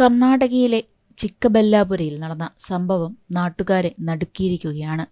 കർണാടകയിലെ ചിക്കബെല്ലാപുരയിൽ നടന്ന സംഭവം നാട്ടുകാരെ നടുക്കിയിരിക്കുകയാണ്.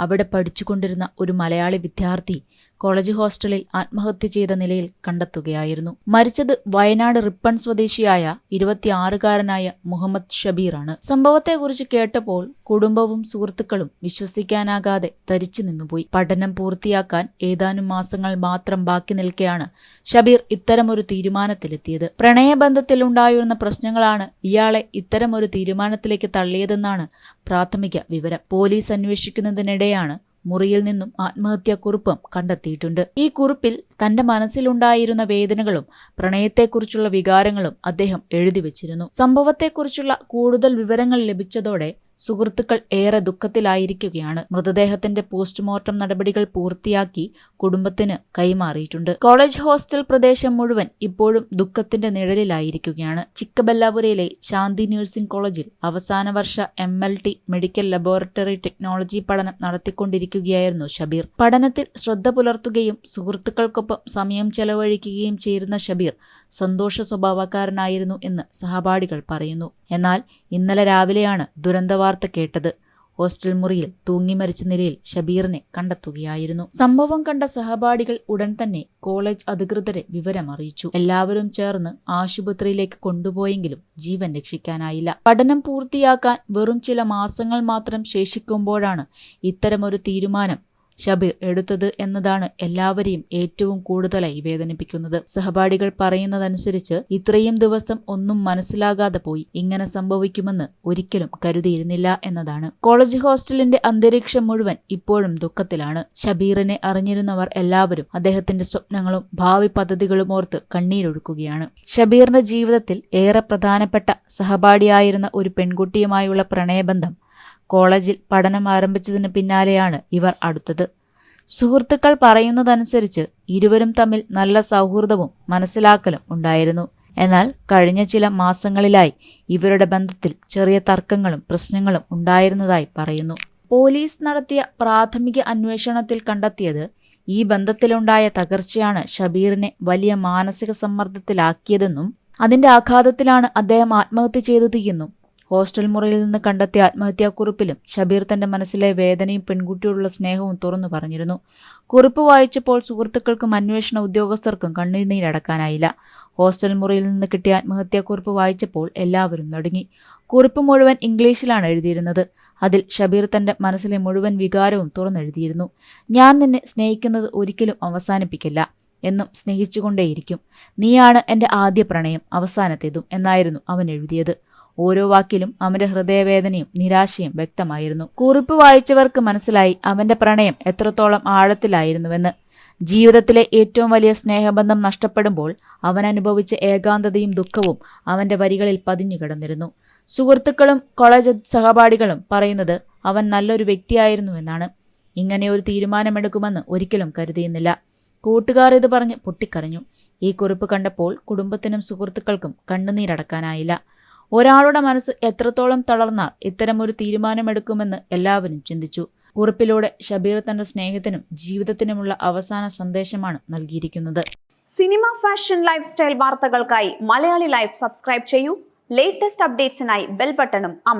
അവിടെ പഠിച്ചുകൊണ്ടിരുന്ന ഒരു മലയാളി വിദ്യാർത്ഥി കോളേജ് ഹോസ്റ്റലിൽ ആത്മഹത്യ ചെയ്ത നിലയിൽ കണ്ടെത്തുകയായിരുന്നു. മരിച്ചത് വയനാട് റിപ്പൺ സ്വദേശിയായ ഇരുപത്തിയാറുകാരനായ മുഹമ്മദ് ഷബീറാണ്. സംഭവത്തെക്കുറിച്ച് കേട്ടപ്പോൾ കുടുംബവും സുഹൃത്തുക്കളും വിശ്വസിക്കാനാകാതെ തരിച്ചു നിന്നുപോയി. പഠനം പൂർത്തിയാക്കാൻ ഏതാനും മാസങ്ങൾ മാത്രം ബാക്കി നിൽക്കെയാണ് ഷബീർ ഇത്തരമൊരു തീരുമാനത്തിലെത്തിയത്. പ്രണയബന്ധത്തിലുണ്ടായിരുന്ന പ്രശ്നങ്ങളാണ് ഇയാളെ ഇത്തരമൊരു തീരുമാനത്തിലേക്ക് തള്ളിയതെന്നാണ് പ്രാഥമിക വിവരം. പോലീസ് അന്വേഷിക്കുന്നതിനിടെയാണ് മുറിയിൽ നിന്നും ആത്മഹത്യാക്കുറിപ്പും കണ്ടെത്തിയിട്ടുണ്ട്. ഈ കുറിപ്പിൽ തന്റെ മനസ്സിലുണ്ടായിരുന്ന വേദനകളും പ്രണയത്തെക്കുറിച്ചുള്ള വികാരങ്ങളും അദ്ദേഹം എഴുതി വച്ചിരുന്നു. സംഭവത്തെക്കുറിച്ചുള്ള കൂടുതൽ വിവരങ്ങൾ ലഭിച്ചതോടെ സുഹൃത്തുക്കൾ ഏറെ ദുഃഖത്തിലായിരിക്കുകയാണ്. മൃതദേഹത്തിന്റെ പോസ്റ്റ്മോർട്ടം നടപടികൾ പൂർത്തിയാക്കി കുടുംബത്തിന് കൈമാറിയിട്ടുണ്ട്. കോളേജ് ഹോസ്റ്റൽ പ്രദേശം മുഴുവൻ ഇപ്പോഴും ദുഃഖത്തിന്റെ നിഴലിലായിരിക്കുകയാണ്. ചിക്കബെല്ലാപുരയിലെ ശാന്തി നഴ്സിംഗ് കോളേജിൽ അവസാന വർഷ എം മെഡിക്കൽ ലബോറട്ടറി ടെക്നോളജി പഠനം നടത്തിക്കൊണ്ടിരിക്കുകയായിരുന്നു ഷബീർ. പഠനത്തിൽ ശ്രദ്ധ പുലർത്തുകയും സുഹൃത്തുക്കൾക്കൊപ്പം സമയം ചെലവഴിക്കുകയും ചെയ്യുന്ന ഷബീർ സന്തോഷ സ്വഭാവക്കാരനായിരുന്നു എന്ന് സഹപാഠികൾ പറയുന്നു. എന്നാൽ ഇന്നലെ രാവിലെയാണ് ദുരന്തവാർത്ത കേട്ടത്. ഹോസ്റ്റൽ മുറിയിൽ തൂങ്ങിമരിച്ച നിലയിൽ ഷബീറിനെ കണ്ടെത്തുകയായിരുന്നു. സംഭവം കണ്ട സഹപാഠികൾ ഉടൻ തന്നെ കോളേജ് അധികൃതരെ വിവരമറിയിച്ചു. എല്ലാവരും ചേർന്ന് ആശുപത്രിയിലേക്ക് കൊണ്ടുപോയെങ്കിലും ജീവൻ രക്ഷിക്കാനായില്ല. പഠനം പൂർത്തിയാക്കാൻ വെറും ചില മാസങ്ങൾ മാത്രം ശേഷിക്കുമ്പോഴാണ് ഇത്തരമൊരു തീരുമാനം ഷബീർ എടുത്തത് എന്നതാണ് എല്ലാവരെയും ഏറ്റവും കൂടുതലായി വേദനിപ്പിക്കുന്നത്. സഹപാഠികൾ പറയുന്നതനുസരിച്ച് ഇത്രയും ദിവസം ഒന്നും മനസ്സിലാകാതെ പോയി. ഇങ്ങനെ സംഭവിക്കുമെന്ന് ഒരിക്കലും കരുതിയിരുന്നില്ല എന്നതാണ്. കോളേജ് ഹോസ്റ്റലിന്റെ അന്തരീക്ഷം മുഴുവൻ ഇപ്പോഴും ദുഃഖത്തിലാണ്. ഷബീറിനെ അറിഞ്ഞിരുന്നവർ എല്ലാവരും അദ്ദേഹത്തിന്റെ സ്വപ്നങ്ങളും ഭാവി പദ്ധതികളും ഓർത്ത് കണ്ണീരൊഴുക്കുകയാണ്. ഷബീറിന്റെ ജീവിതത്തിൽ ഏറെ പ്രധാനപ്പെട്ട സഹപാഠിയായിരുന്ന ഒരു പെൺകുട്ടിയുമായുള്ള പ്രണയബന്ധം കോളേജിൽ പഠനം ആരംഭിച്ചതിന് പിന്നാലെയാണ് ഇവർ അടുത്തത്. സുഹൃത്തുക്കൾ പറയുന്നതനുസരിച്ച് ഇരുവരും തമ്മിൽ നല്ല സൗഹൃദവും മനസ്സിലാക്കലും ഉണ്ടായിരുന്നു. എന്നാൽ കഴിഞ്ഞ ചില മാസങ്ങളിലായി ഇവരുടെ ബന്ധത്തിൽ ചെറിയ തർക്കങ്ങളും പ്രശ്നങ്ങളും ഉണ്ടായിരുന്നതായി പറയുന്നു. പോലീസ് നടത്തിയ പ്രാഥമിക അന്വേഷണത്തിൽ കണ്ടെത്തിയത് ഈ ബന്ധത്തിലുണ്ടായ തകർച്ചയാണ് ഷബീറിനെ വലിയ മാനസിക സമ്മർദ്ദത്തിലാക്കിയതെന്നും അതിന്റെ ആഘാതത്തിലാണ് അദ്ദേഹം ആത്മഹത്യ ചെയ്തത് എന്നും ഹോസ്റ്റൽ മുറിയിൽ നിന്ന് കണ്ടെത്തിയ ആത്മഹത്യാക്കുറിപ്പിലും ഷബീർ തന്റെ മനസ്സിലെ വേദനയും പെൺകുട്ടിയോടുള്ള സ്നേഹവും തുറന്നു പറഞ്ഞിരുന്നു. കുറിപ്പ് വായിച്ചപ്പോൾ സുഹൃത്തുക്കൾക്കും അന്വേഷണ ഉദ്യോഗസ്ഥർക്കും കണ്ണുനീരടക്കാനായില്ല ഹോസ്റ്റൽ മുറിയിൽ നിന്ന് കിട്ടിയ ആത്മഹത്യാക്കുറിപ്പ് വായിച്ചപ്പോൾ എല്ലാവരും നടുങ്ങി. കുറിപ്പ് മുഴുവൻ ഇംഗ്ലീഷിലാണ് എഴുതിയിരുന്നത്. അതിൽ ഷബീർ തന്റെ മനസ്സിലെ മുഴുവൻ വികാരവും തുറന്നെഴുതിയിരുന്നു. ഞാൻ നിന്നെ സ്നേഹിക്കുന്നത് ഒരിക്കലും അവസാനിപ്പിക്കില്ല. എന്നും സ്നേഹിച്ചുകൊണ്ടേയിരിക്കും. നീയാണ് എന്റെ ആദ്യ പ്രണയം അവസാനത്തേതും എന്നായിരുന്നു അവൻ എഴുതിയത്. ഓരോ വാക്കിലും അവന്റെ ഹൃദയവേദനയും നിരാശയും വ്യക്തമായിരുന്നു. കുറിപ്പ് വായിച്ചവർക്ക് മനസ്സിലായി അവന്റെ പ്രണയം എത്രത്തോളം ആഴത്തിലായിരുന്നുവെന്ന്. ജീവിതത്തിലെ ഏറ്റവും വലിയ സ്നേഹബന്ധം നഷ്ടപ്പെടുമ്പോൾ അവൻ അനുഭവിച്ച ഏകാന്തതയും ദുഃഖവും അവന്റെ വരികളിൽ പതിഞ്ഞു കിടന്നിരുന്നു. സുഹൃത്തുക്കളും കോളേജ് സഹപാഠികളും പറയുന്നത് അവൻ നല്ലൊരു വ്യക്തിയായിരുന്നുവെന്നാണ്. ഇങ്ങനെ ഒരു തീരുമാനമെടുക്കുമെന്ന് ഒരിക്കലും കരുതിയുന്നില്ല കൂട്ടുകാർ ഇത് പറഞ്ഞ് പൊട്ടിക്കരഞ്ഞു. ഈ കുറിപ്പ് കണ്ടപ്പോൾ കുടുംബത്തിനും സുഹൃത്തുക്കൾക്കും കണ്ണുനീരടക്കാനായില്ല. ഒരാളുടെ മനസ്സ് എത്രത്തോളം തളർന്നാൽ ഇത്തരമൊരു തീരുമാനമെടുക്കുമെന്ന് എല്ലാവരും ചിന്തിച്ചു. കുറിപ്പിലൂടെ ഷബീർ തന്റെ സ്നേഹത്തിനും ജീവിതത്തിനുമുള്ള അവസാന സന്ദേശമാണ് നൽകിയിരിക്കുന്നത്. സിനിമ ഫാഷൻ ലൈഫ് സ്റ്റൈൽ വാർത്തകൾക്കായി മലയാളി ലൈഫ് സബ്സ്ക്രൈബ് ചെയ്യൂ. ലേറ്റസ്റ്റ് അപ്ഡേറ്റ്സിനായി ബെൽ ബട്ടണും അമർ